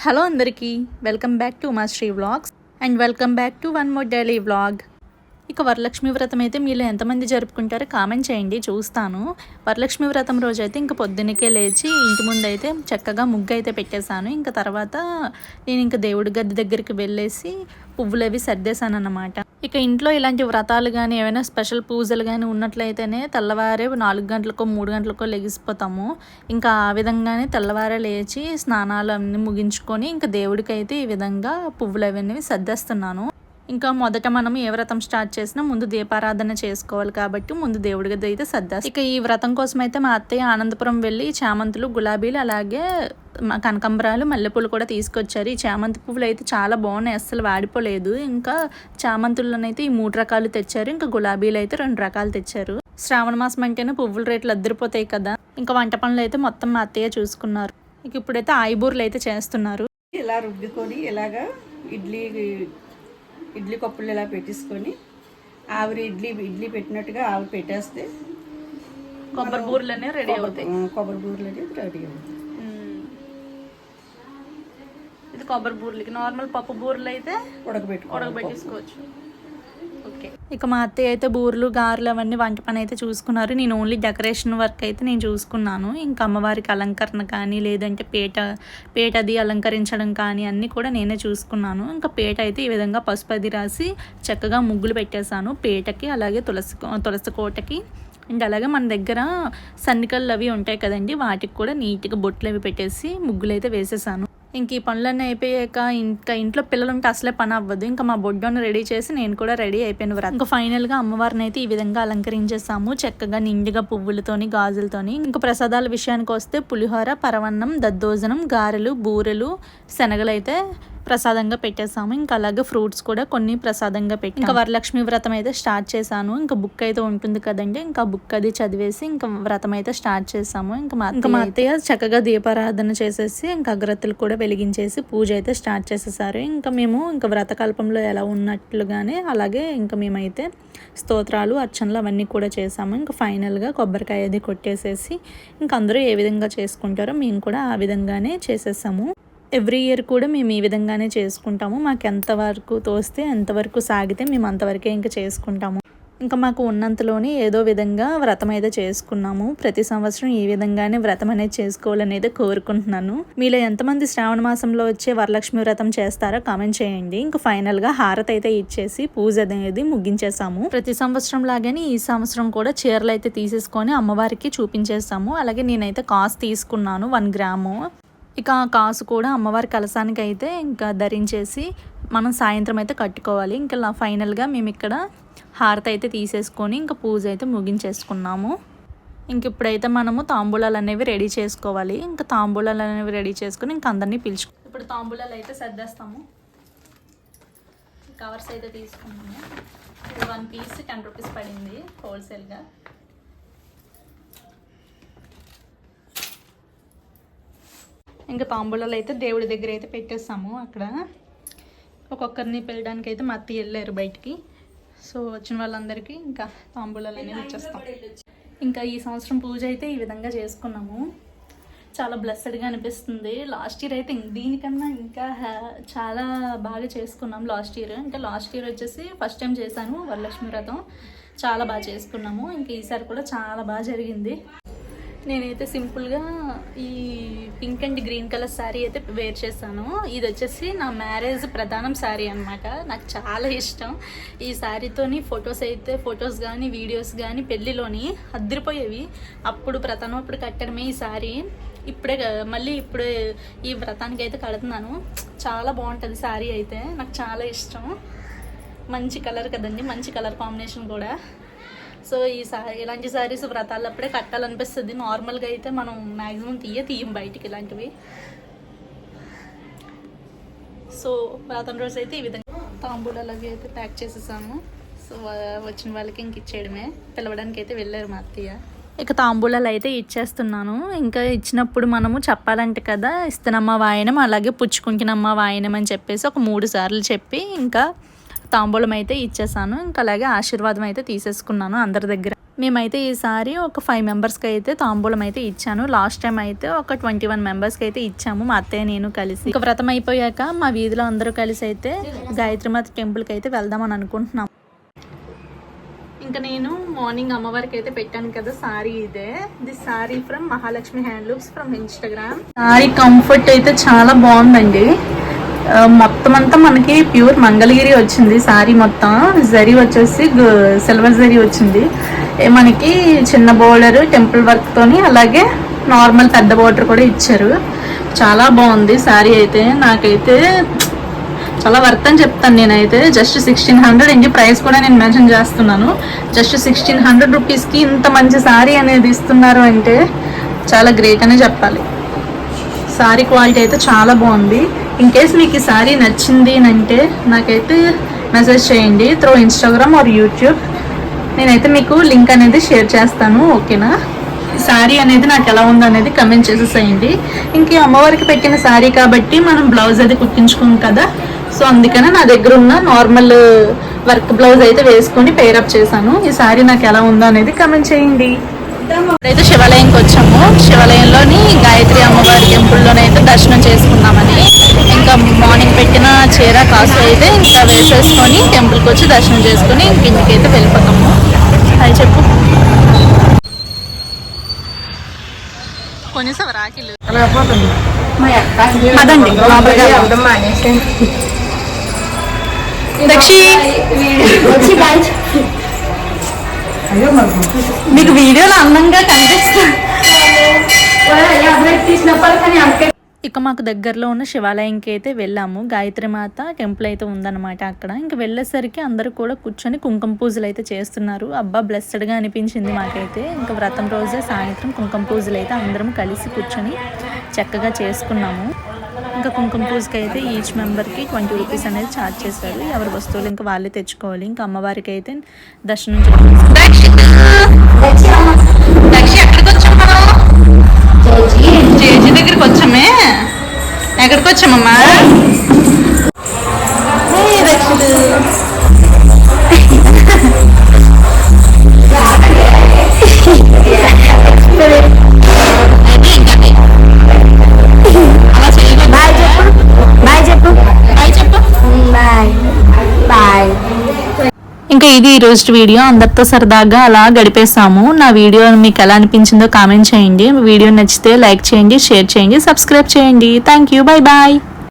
Hello అందరికీ welcome back to మా Shri vlogs and welcome back to one more daily vlog ఇక వరలక్ష్మి వ్రతం అయితే మీలో ఎంతమంది జరుపుకుంటారో కామెంట్ చేయండి చూస్తాను. వరలక్ష్మి వ్రతం రోజు అయితే ఇంకా పొద్దున్నకే లేచి ఇంటి ముందు అయితే చక్కగా ముగ్గు అయితే పెట్టేశాను. ఇంకా తర్వాత నేను ఇంకా దేవుడి గది దగ్గరికి వెళ్ళేసి పువ్వులు అవి సర్దేశాను అన్నమాట ఇక ఇంట్లో ఇలాంటి వ్రతాలు కానీ ఏమైనా స్పెషల్ పూజలు కానీ ఉన్నట్లయితేనే తెల్లవారే నాలుగు గంటలకో మూడు గంటలకో లెగిసిపోతాము. ఇంకా ఆ విధంగానే తెల్లవారే లేచి స్నానాలు అన్నీ ముగించుకొని ఇంకా దేవుడికి అయితే ఈ విధంగా పువ్వులు అవన్నీ సర్దేస్తున్నాను. ఇంకా మొదట మనం ఏ వ్రతం స్టార్ట్ చేసినా ముందు దీపారాధన చేసుకోవాలి కాబట్టి ముందు దేవుడి గది అయితే సర్దా ఇక ఈ వ్రతం కోసం అయితే మా అత్తయ్య ఆనందపురం వెళ్ళి చామంతులు గులాబీలు అలాగే కనకంబరాలు మల్లెపూలు కూడా తీసుకొచ్చారు. ఈ చామంతి పువ్వులు అయితే చాలా బాగున్నాయి అస్సలు వాడిపోలేదు. ఇంకా చామంతుల్లోనైతే ఈ మూడు రకాలు తెచ్చారు. ఇంకా గులాబీలు అయితే రెండు రకాలు తెచ్చారు. శ్రావణ మాసం అంటేనే పువ్వుల రేట్లు అద్దరిపోతాయి కదా. ఇంకా వంట పనులు అయితే మొత్తం మా అత్తయ్య చూసుకున్నారు. ఇక ఇప్పుడైతే ఆయిబూర్లు అయితే చేస్తున్నారు. ఇలా రుబ్బుకొని ఇలాగా ఇడ్లీ ఇడ్లీ కప్పులు ఇలా పెట్టేసుకొని ఆవిరి ఇడ్లీ ఇడ్లీ పెట్టినట్టుగా ఆవిరి పెట్టేస్తే కొబ్బరి బూరెలు అనేవి రెడీ అవుతాయి. కొబ్బరి బూరెలు అనేది రెడీ అవుతుంది మ్మ్. ఇది కొబ్బరి బూరెలకి. నార్మల్ పప్పు బూరెలు అయితే ఉడకబెట్టుకోవాలి. ఉడకబెట్టేసుకోవచ్చు. ఇక మా అత్తయ్య అయితే బూరెలు గారెలు అవన్నీ వంట పని అయితే చూసుకున్నారు. నేను ఓన్లీ డెకరేషన్ వర్క్ అయితే నేను చూసుకున్నాను. ఇంకా అమ్మవారికి అలంకరణ కానీ లేదంటే పేట పేట అది అలంకరించడం కానీ అన్నీ కూడా నేనే చూసుకున్నాను. ఇంకా పేట అయితే ఈ విధంగా పసుపు అది రాసి చక్కగా ముగ్గులు పెట్టేశాను. పేటకి అలాగే తులసి తులసి కోటకి. అండ్ అలాగే మన దగ్గర సన్నికళ్ళు అవి ఉంటాయి కదండి వాటికి కూడా నీట్గా బొట్లు అవి పెట్టేసి ముగ్గులు అయితే వేసేసాను. ఇంక ఈ పనులన్నీ అయిపోయాక ఇంకా ఇంట్లో పిల్లలు ఉంటే అసలే పని అవ్వదు. ఇంకా మా బొడ్డను రెడీ చేసి నేను కూడా రెడీ అయిపోయిన వ్రతం ఇంకా ఫైనల్గా అమ్మవారిని అయితే ఈ విధంగా అలంకరించేసాము. చక్కగా నిండుగా పువ్వులతోని గాజులతోని. ఇంకా ప్రసాదాల విషయానికి వస్తే పులిహోర పరవన్నం దద్దోజనం గారెలు బూరెలు శనగలు అయితే ప్రసాదంగా పెట్టేసాము ఇంకా అలాగే ఫ్రూట్స్ కూడా కొన్ని ప్రసాదంగా పెట్టి. ఇంకా వరలక్ష్మి వ్రతం అయితే స్టార్ట్ చేశాను. ఇంకా బుక్ అయితే ఉంటుంది కదండి. ఇంకా బుక్ అది చదివేసి ఇంకా వ్రతం అయితే స్టార్ట్ చేసాము ఇంకా మా ఇంకా మా అత్తయ్య చక్కగా దీపారాధన చేసేసి ఇంకా అగ్రత్తులు కూడా వెలిగించేసి పూజ అయితే స్టార్ట్ చేసేసారు. ఇంకా మేము ఇంకా వ్రతకల్పంలో ఎలా ఉన్నట్లుగానే అలాగే ఇంకా మేమైతే స్తోత్రాలు అర్చనలు అవన్నీ కూడా చేసాము ఇంకా ఫైనల్గా కొబ్బరికాయ అది కొట్టేసేసి ఇంకా అందరూ ఏ విధంగా చేసుకుంటారో మేము కూడా ఆ విధంగానే చేసేసాము. ఎవ్రీ ఇయర్ కూడా మేము ఈ విధంగానే చేసుకుంటాము. మాకు ఎంతవరకు తోస్తే ఎంతవరకు సాగితే మేము అంతవరకే ఇంకా చేసుకుంటాము. ఇంకా మాకు ఉన్నంతలోనే ఏదో విధంగా వ్రతం అయితే చేసుకున్నాము. ప్రతి సంవత్సరం ఈ విధంగానే వ్రతం అనేది చేసుకోవాలని అయితే కోరుకుంటున్నాను. మీలో ఎంతమంది శ్రావణ మాసంలో వచ్చే వరలక్ష్మి వ్రతం చేస్తారో కామెంట్ చేయండి. ఇంకా ఫైనల్గా హారతి అయితే ఇచ్చేసి పూజ అనేది ముగించేసాము. ప్రతి సంవత్సరం లాగానే ఈ సంవత్సరం కూడా చీరలు అయితే తీసేసుకొని అమ్మవారికి చూపించేసాము అలాగే నేనైతే కాస్ట్ తీసుకున్నాను వన్ గ్రాము. ఇక ఆ కాసు కూడా అమ్మవారి కలసానికి అయితే ఇంకా ధరించేసి మనం సాయంత్రం అయితే కట్టుకోవాలి. ఇంకా ఫైనల్గా మేము ఇక్కడ హారత అయితే తీసేసుకొని ఇంకా పూజ అయితే ముగించేసుకున్నాము. ఇంక ఇప్పుడైతే మనము తాంబూలాలు అనేవి రెడీ చేసుకోవాలి. ఇంకా తాంబూలాలు అనేవి రెడీ చేసుకొని ఇంకా అందరినీ పిలుచుకో ఇప్పుడు తాంబూలాలు అయితే సర్దేస్తాము. కవర్స్ అయితే తీసుకున్నాము. వన్ పీస్ టెన్ రూపీస్ పడింది హోల్సేల్గా. ఇంకా తాంబూలాలు అయితే దేవుడి దగ్గర అయితే పెట్టేస్తాము అక్కడ. ఒక్కొక్కరిని పిలడానికి అయితే మా అత్త వెళ్ళారు బయటికి. సో వచ్చిన వాళ్ళందరికీ ఇంకా తాంబూలాలు అనేవి ఇచ్చేస్తాం. ఇంకా ఈ సంవత్సరం పూజ అయితే ఈ విధంగా చేసుకున్నాము. చాలా బ్లెస్సడ్గా అనిపిస్తుంది. లాస్ట్ ఇయర్ అయితే దీనికన్నా ఇంకా చాలా బాగా చేసుకున్నాం లాస్ట్ ఇయర్. ఇంకా లాస్ట్ ఇయర్ వచ్చేసి ఫస్ట్ టైం చేశాను వరలక్ష్మి వ్రతం. చాలా బాగా చేసుకున్నాము. ఇంకా ఈసారి కూడా చాలా బాగా జరిగింది. నేనైతే సింపుల్గా ఈ pink and green colour sari అయితే వేర్ చేశాను. ఇది వచ్చేసి నా మ్యారేజ్ ప్రధానం శారీ అనమాట నాకు చాలా ఇష్టం. ఈ శారీతోని ఫొటోస్ అయితే ఫొటోస్ కానీ వీడియోస్ కానీ పెళ్ళిలోని అద్దరిపోయేవి అప్పుడు ప్రధానం అప్పుడు కట్టడమే ఈ శారీ. ఇప్పుడే మళ్ళీ ఇప్పుడే ఈ వ్రతానికి అయితే కడుతున్నాను. చాలా బాగుంటుంది శారీ అయితే. నాకు చాలా ఇష్టం. మంచి కలర్ కదండి. మంచి కలర్ కాంబినేషన్ కూడా. సో ఈ సారీ ఇలాంటి సారీస్ వ్రతాలప్పుడే కట్టాలనిపిస్తుంది. నార్మల్గా అయితే మనం మ్యాక్సిమం తీయ తీయం బయటికి ఇలాంటివి. సో వ్రతం రోజు అయితే ఈ విధంగా తాంబూలాలు అవి అయితే ప్యాక్ చేసేసాము. సో వచ్చిన వాళ్ళకి ఇంక ఇచ్చేయడమే. పిలవడానికి అయితే వెళ్ళారు మా అత్తయ్య. ఇక తాంబూలాలు అయితే ఇచ్చేస్తున్నాను. ఇంకా ఇచ్చినప్పుడు మనము చెప్పాలంటే కదా ఇస్తున్నమ్మ వాయనం అలాగే పుచ్చుకుంటున్నమ్మ వాయనం అని చెప్పేసి ఒక మూడు సార్లు చెప్పి ఇంకా తాంబూలం అయితే ఇచ్చేసాను. ఇంకా అలాగే ఆశీర్వాదం అయితే తీసేసుకున్నాను అందరి దగ్గర. మేమైతే ఈసారి ఒక ఫైవ్ మెంబర్స్కి అయితే తాంబూలం అయితే ఇచ్చాను. లాస్ట్ టైం అయితే ఒక ట్వంటీ వన్ మెంబర్స్కి అయితే ఇచ్చాము మా అత్తయ్య నేను కలిసి. ఇంకా వ్రతం అయిపోయాక మా వీధిలో అందరూ కలిసి అయితే గాయత్రిమాత టెంపుల్కి అయితే వెళ్దామని అనుకుంటున్నాం. ఇంకా నేను మార్నింగ్ అమ్మవారికి అయితే పెట్టాను కదా సారీ ఇదే. The sari from Mahalakshmi handlooms from Instagram. Sari comfort అయితే చాలా బాగుందండి. మొత్తం అంతా మనకి ప్యూర్ మంగళగిరి వచ్చింది. సారీ మొత్తం జరీ వచ్చేసి సిల్వర్ జరీ వచ్చింది. మనకి చిన్న బోర్డర్ టెంపుల్ వర్క్తో అలాగే నార్మల్ పెద్ద బోర్డర్ కూడా ఇచ్చారు. చాలా బాగుంది శారీ అయితే. నాకైతే చాలా వర్త్ అని చెప్తాను నేనైతే. జస్ట్ సిక్స్టీన్ హండ్రెడ్ ఇంటి ప్రైస్ కూడా నేను మెన్షన్ చేస్తున్నాను. జస్ట్ సిక్స్టీన్ హండ్రెడ్ రూపీస్కి ఇంత మంచి శారీ అనేది ఇస్తున్నారు అంటే చాలా గ్రేట్ అనే చెప్పాలి. శారీ క్వాలిటీ అయితే చాలా బాగుంది. ఇన్ కేస్ మీకు ఈ శారీ నచ్చింది అంటే నాకైతే మెసేజ్ చేయండి త్రూ ఇన్స్టాగ్రామ్ ఆర్ యూట్యూబ్ నేనైతే మీకు లింక్ అనేది షేర్ చేస్తాను ఓకేనా శారీ అనేది నాకు ఎలా ఉందో అనేది కమెంట్ చేసేసేయండి. ఇంకే అమ్మవారికి పెట్టిన శారీ కాబట్టి మనం బ్లౌజ్ అది కుట్టించుకోం కదా. సో అందుకనే నా దగ్గర ఉన్న నార్మల్ వర్క్ బ్లౌజ్ అయితే వేసుకొని పేరప్ చేశాను. ఈ శారీ నాకు ఎలా ఉందో అనేది కమెంట్ చేయండి. ఇప్పుడైతే శివాలయంకి వచ్చాము. శివాలయంలోని గాయత్రి అమ్మవారి టెంపుల్లోనే అయితే దర్శనం చేసుకుందామని ఇంకా మార్నింగ్ పెట్టిన చీర కాసు అయితే ఇంకా వేసేసుకొని టెంపుల్కి వచ్చి దర్శనం చేసుకొని ఇంక ఇంటికి అయితే వెళ్ళిపోతాము. అది చెప్పు. రాకిలు అదండి. దక్షి మీకు వీడియోలో అందంగా కనిపిస్తుంది ఇక మాకు దగ్గరలో ఉన్న శివాలయంకి అయితే వెళ్ళాము. గాయత్రి మాత టెంపుల్ అయితే ఉందన్నమాట అక్కడ. ఇంక వెళ్ళేసరికి అందరూ కూడా కూర్చొని కుంకుమ పూజలు అయితే చేస్తున్నారు. అబ్బా బ్లెస్సెడ్గా అనిపించింది మాకైతే. ఇంకా వ్రతం రోజే సాయంత్రం కుంకుమ పూజలు అయితే అందరం కలిసి కూర్చొని చక్కగా చేసుకున్నాము. ఇంకా కుంకుమ పూజకి అయితే ఈచ్ మెంబర్కి ట్వంటీ రూపీస్ అనేది ఛార్జ్ చేశారు. ఎవరి వస్తువులు ఇంకా వాళ్ళే తెచ్చుకోవాలి. ఇంకా అమ్మవారికి అయితే దర్శనం జేజీ దగ్గరికి వచ్చామే? ఎక్కడికి వచ్చామమ్మా? ఇది ఈ రోజు వీడియో అందరితో సరదాగా అలా గడిపేసాము నా వీడియో మీకు ఎలా అనిపించిందో కామెంట్ చేయండి. వీడియో నచ్చితే లైక్ చేయండి షేర్ చేయండి సబ్స్క్రైబ్ చేయండి. Thank you bye bye